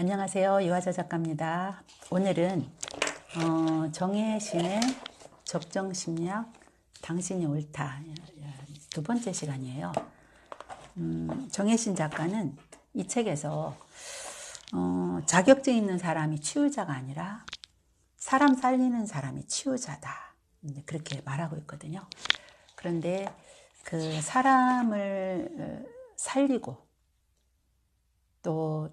안녕하세요. 이화자 작가입니다. 오늘은 어, 정혜신의 적정심리학 당신이 옳다 두 번째 시간이에요. 음, 정혜신 작가는 이 책에서 어, 자격증 있는 사람이 치유자가 아니라 사람 살리는 사람이 치유자다 그렇게 말하고 있거든요. 그런데 그 사람을 어, 살리고 또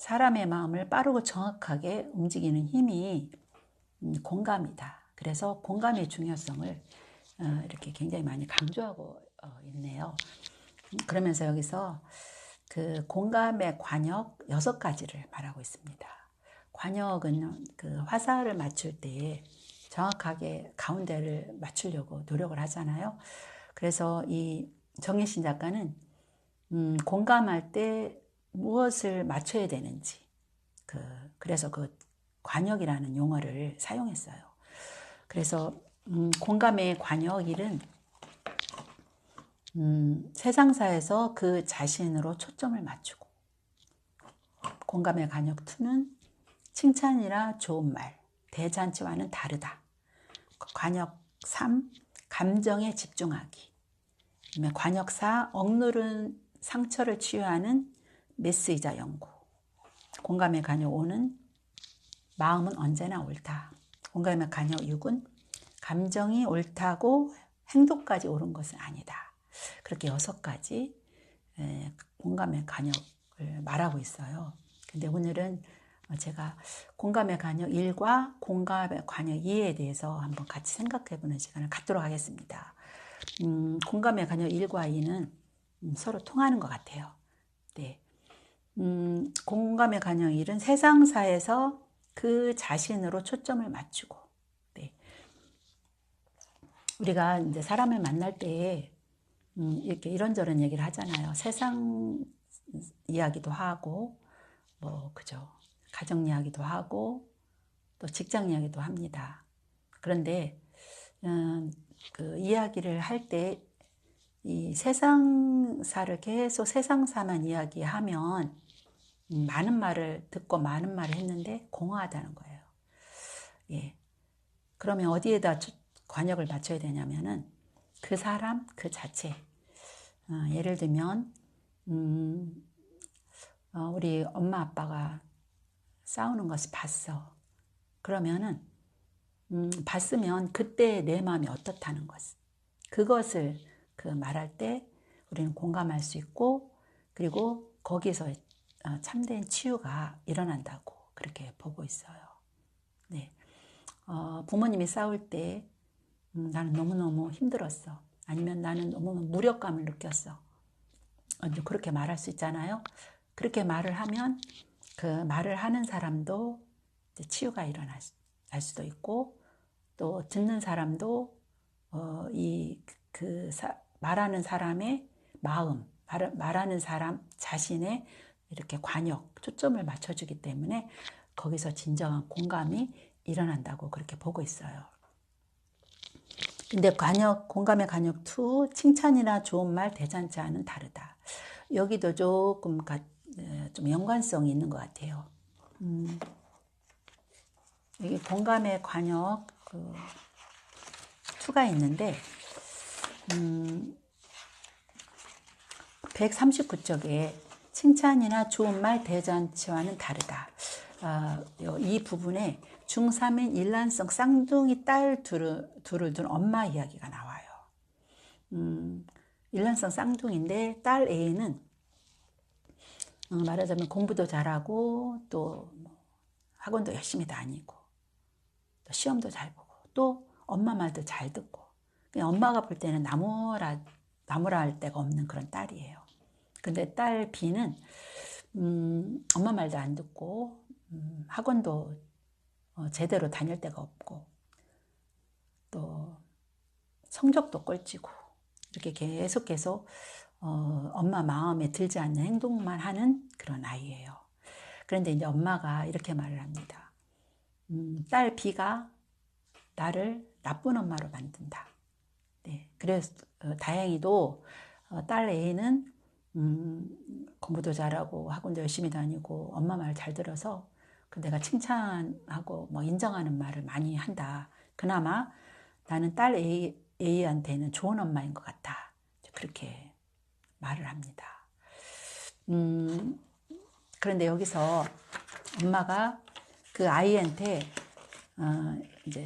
사람의 마음을 빠르고 정확하게 움직이는 힘이 음, 공감이다. 그래서 공감의 중요성을 어, 이렇게 굉장히 많이 강조하고 어, 있네요. 그러면서 여기서 그 공감의 관역 여섯 가지를 말하고 있습니다. 관역은 그 화살을 맞출 때 정확하게 가운데를 맞추려고 노력을 하잖아요. 그래서 이 정혜신 작가는 음, 공감할 때 무엇을 맞춰야 되는지 그 그래서 그 관역이라는 용어를 사용했어요. 그래서 음, 공감의 관역 일은 음, 세상사에서 그 자신으로 초점을 맞추고 공감의 관역 2는 칭찬이나 좋은 말, 대잔치와는 다르다. 관역 3, 감정에 집중하기. 관역 4, 억누른 상처를 치유하는 메스이자 연구. 공감의 간여 5는 마음은 언제나 옳다. 공감의 간여 6은 감정이 옳다고 행동까지 옳은 것은 아니다. 그렇게 여섯 가지 공감의 간역을 말하고 있어요. 근데 오늘은 제가 공감의 간역 1과 공감의 간역 2에 대해서 한번 같이 생각해 보는 시간을 갖도록 하겠습니다. 음, 공감의 간역 1과 2는 음, 서로 통하는 것 같아요. 네. 음, 공감의 간영 일은 세상사에서 그 자신으로 초점을 맞추고, 네. 우리가 이제 사람을 만날 때, 음, 이렇게 이런저런 얘기를 하잖아요. 세상 이야기도 하고, 뭐, 그죠. 가정 이야기도 하고, 또 직장 이야기도 합니다. 그런데, 음, 그 이야기를 할 때, 이 세상사를 계속 세상사만 이야기하면 음, 많은 말을 듣고 많은 말을 했는데 공허하다는 거예요. 예. 그러면 어디에다 관역을 맞춰야 되냐면은 그 사람 그 자체. 어, 예를 들면 음, 어, 우리 엄마 아빠가 싸우는 것을 봤어. 그러면은 음, 봤으면 그때 내 마음이 어떻다는 것. 그것을 그 말할 때 우리는 공감할 수 있고 그리고 거기서 어, 참된 치유가 일어난다고 그렇게 보고 있어요. 네. 어, 부모님이 싸울 때 음, 나는 너무너무 힘들었어. 아니면 나는 너무 무력감을 느꼈어. 어, 그렇게 말할 수 있잖아요. 그렇게 말을 하면 그 말을 하는 사람도 치유가 일어날 수도 있고 또 듣는 사람도 어, 이그 말하는 사람의 마음, 말, 말하는 사람 자신의 이렇게 관역, 초점을 맞춰주기 때문에 거기서 진정한 공감이 일어난다고 그렇게 보고 있어요. 근데 관역, 공감의 관역 2, 칭찬이나 좋은 말, 대잔치와는 다르다. 여기도 조금 가, 좀 연관성이 있는 것 같아요. 음, 여기 공감의 관역 그 2가 있는데, 음, 139쪽에 칭찬이나 좋은 말 대잔치와는 다르다. 어, 이 부분에 중3인 일란성 쌍둥이 딸 둘을, 둘을 둔 엄마 이야기가 나와요. 음, 일란성 쌍둥이인데 딸 A는 어, 말하자면 공부도 잘하고 또뭐 학원도 열심히 다니고 또 시험도 잘 보고 또 엄마 말도 잘 듣고 엄마가 볼 때는 나무라 나무라 할 데가 없는 그런 딸이에요. 근데 딸 B는 음, 엄마 말도 안 듣고 음, 학원도 어, 제대로 다닐 데가 없고 또 성적도 꼴찌고 이렇게 계속 계속 어, 엄마 마음에 들지 않는 행동만 하는 그런 아이예요. 그런데 이제 엄마가 이렇게 말을 합니다. 음, 딸 B가 나를 나쁜 엄마로 만든다. 네, 그래서 어, 다행히도 어, 딸 A는 음, 공부도 잘하고 학원도 열심히 다니고 엄마 말 잘 들어서 그 내가 칭찬하고 뭐 인정하는 말을 많이 한다. 그나마 나는 딸 A, A한테는 좋은 엄마인 것 같다. 그렇게 말을 합니다. 음, 그런데 여기서 엄마가 그 아이한테 어, 이제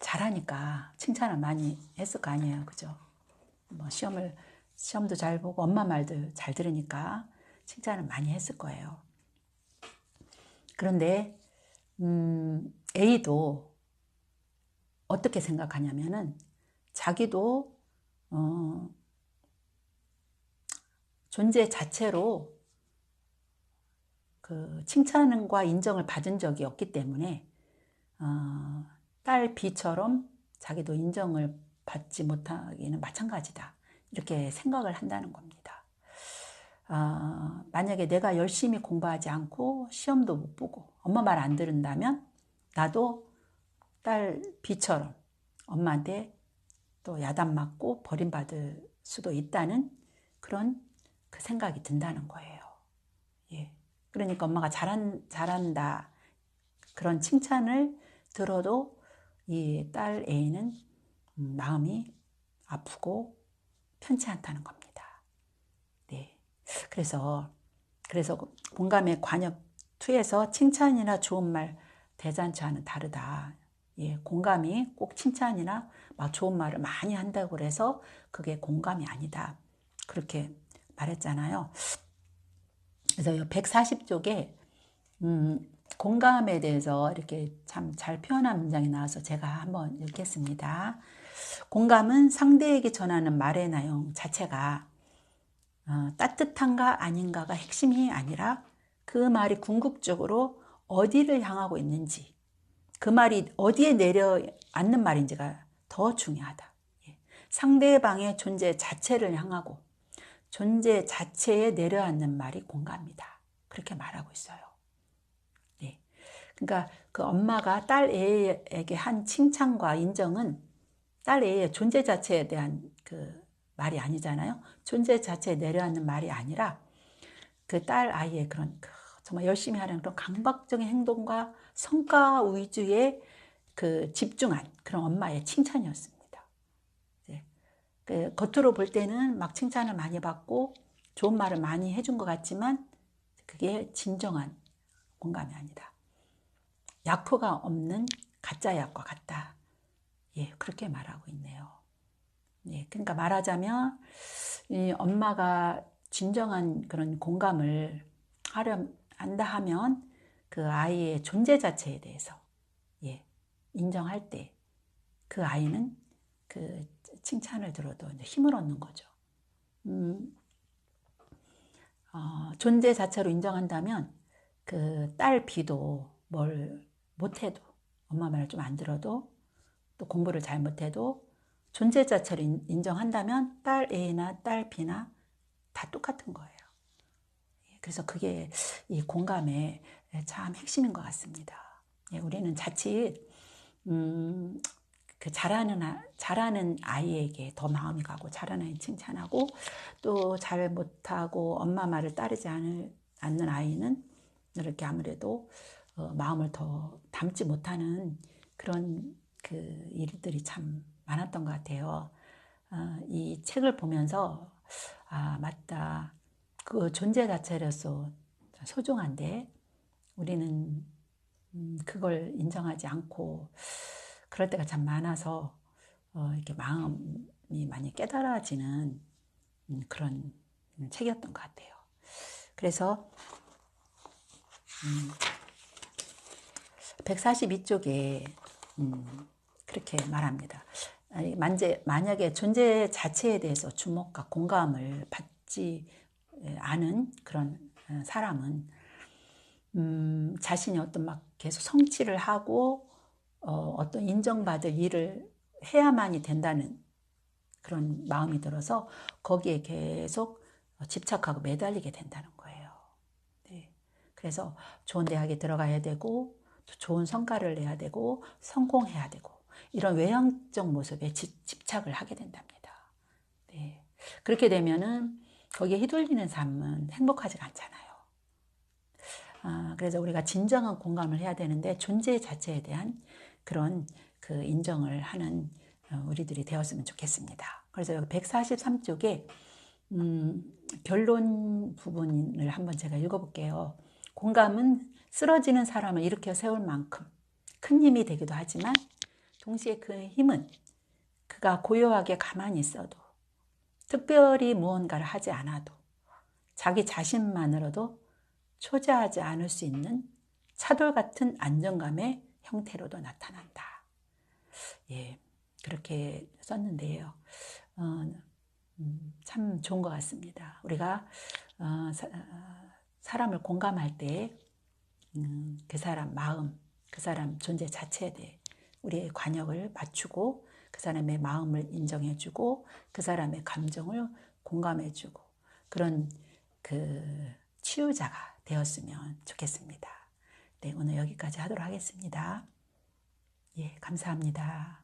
잘하니까 칭찬을 많이 했을 거 아니에요, 그죠? 뭐 시험을 시험도 잘 보고 엄마 말도 잘 들으니까 칭찬을 많이 했을 거예요. 그런데 음, A도 어떻게 생각하냐면은 자기도 어, 존재 자체로 그 칭찬과 인정을 받은 적이 없기 때문에 어, 딸 B처럼 자기도 인정을 받지 못하기는 마찬가지다. 이렇게 생각을 한다는 겁니다. 어, 만약에 내가 열심히 공부하지 않고 시험도 못 보고 엄마 말 안 들은다면 나도 딸 B처럼 엄마한테 또 야단 맞고 버림받을 수도 있다는 그런 그 생각이 든다는 거예요. 예. 그러니까 엄마가 잘한, 잘한다. 그런 칭찬을 들어도 이딸 A는 음, 마음이 아프고 편치 않다는 겁니다. 네. 그래서, 그래서 공감의 관엽 2에서 칭찬이나 좋은 말, 대잔치와는 다르다. 예, 공감이 꼭 칭찬이나 막 좋은 말을 많이 한다고 해서 그게 공감이 아니다. 그렇게 말했잖아요. 그래서 140쪽에 음, 공감에 대해서 이렇게 참 잘 표현한 문장이 나와서 제가 한번 읽겠습니다. 공감은 상대에게 전하는 말의 내용 자체가 어, 따뜻한가 아닌가가 핵심이 아니라 그 말이 궁극적으로 어디를 향하고 있는지 그 말이 어디에 내려앉는 말인지가 더 중요하다. 예. 상대방의 존재 자체를 향하고 존재 자체에 내려앉는 말이 공감이다. 그렇게 말하고 있어요. 네. 그러니까 그 엄마가 딸 A에게 한 칭찬과 인정은 딸 A의 존재 자체에 대한 그 말이 아니잖아요. 존재 자체에 내려앉는 말이 아니라 그 딸 아이의 그런 그 정말 열심히 하는 그런 강박적인 행동과 성과 위주의 그 집중한 그런 엄마의 칭찬이었습니다. 그 겉으로 볼 때는 막 칭찬을 많이 받고 좋은 말을 많이 해준 것 같지만 그게 진정한 공감이 아니다. 약효가 없는 가짜 약과 같다. 예, 그렇게 말하고 있네요. 예, 그러니까 말하자면 이 엄마가 진정한 그런 공감을 하려 한다 하면 그 아이의 존재 자체에 대해서 예, 인정할 때 그 아이는 그 칭찬을 들어도 힘을 얻는 거죠. 음, 어, 존재 자체로 인정한다면 그딸 B도 뭘 못해도 엄마 말을 좀 안 들어도 또 공부를 잘 못해도 존재 자체를 인정한다면 딸 A나 딸 B나 다 똑같은 거예요. 예, 그래서 그게 이 공감의 참 핵심인 것 같습니다. 예, 우리는 자칫 음, 그 잘하는 잘하는 아이에게 더 마음이 가고 잘하는 아이 칭찬하고 또 잘 못하고 엄마 말을 따르지 않을, 않는 아이는 이렇게 아무래도 어, 마음을 더 담지 못하는 그런 그 일들이 참 많았던 것 같아요. 어, 이 책을 보면서 아 맞다 그 존재 자체로서 소중한데 우리는 음, 그걸 인정하지 않고 그럴 때가 참 많아서 어, 이렇게 마음이 많이 깨달아지는 음, 그런 책이었던 것 같아요. 그래서 음, 142쪽에 음, 그렇게 말합니다. 만제, 만약에 존재 자체에 대해서 주목과 공감을 받지 않은 그런 어, 사람은 음, 자신이 어떤 막 계속 성취를 하고 어, 어떤 인정받을 일을 해야만이 된다는 그런 마음이 들어서 거기에 계속 집착하고 매달리게 된다는 거예요. 네. 그래서 좋은 대학에 들어가야 되고 좋은 성과를 내야 되고 성공해야 되고 이런 외형적 모습에 집, 착을 하게 된답니다. 네. 그렇게 되면은 거기에 휘둘리는 삶은 행복하지가 않잖아요. 아, 그래서 우리가 진정한 공감을 해야 되는데 존재 자체에 대한 그런 그 인정을 하는 어, 우리들이 되었으면 좋겠습니다. 그래서 여기 143쪽에 음, 결론 부분을 한번 제가 읽어볼게요. 공감은 쓰러지는 사람을 일으켜 세울 만큼 큰 힘이 되기도 하지만 동시에 그 힘은 그가 고요하게 가만히 있어도 특별히 무언가를 하지 않아도 자기 자신만으로도 초자하지 않을 수 있는 차돌 같은 안정감의 형태로도 나타난다. 예, 그렇게 썼는데요. 어, 음, 참 좋은 것 같습니다. 우리가 어, 사, 람을 공감할 때, 음, 그 사람 마음, 그 사람 존재 자체에 대해 우리의 관역을 맞추고 그 사람의 마음을 인정해주고 그 사람의 감정을 공감해주고 그런 그 치유자가 되었으면 좋겠습니다. 네, 오늘 여기까지 하도록 하겠습니다. 예, 감사합니다.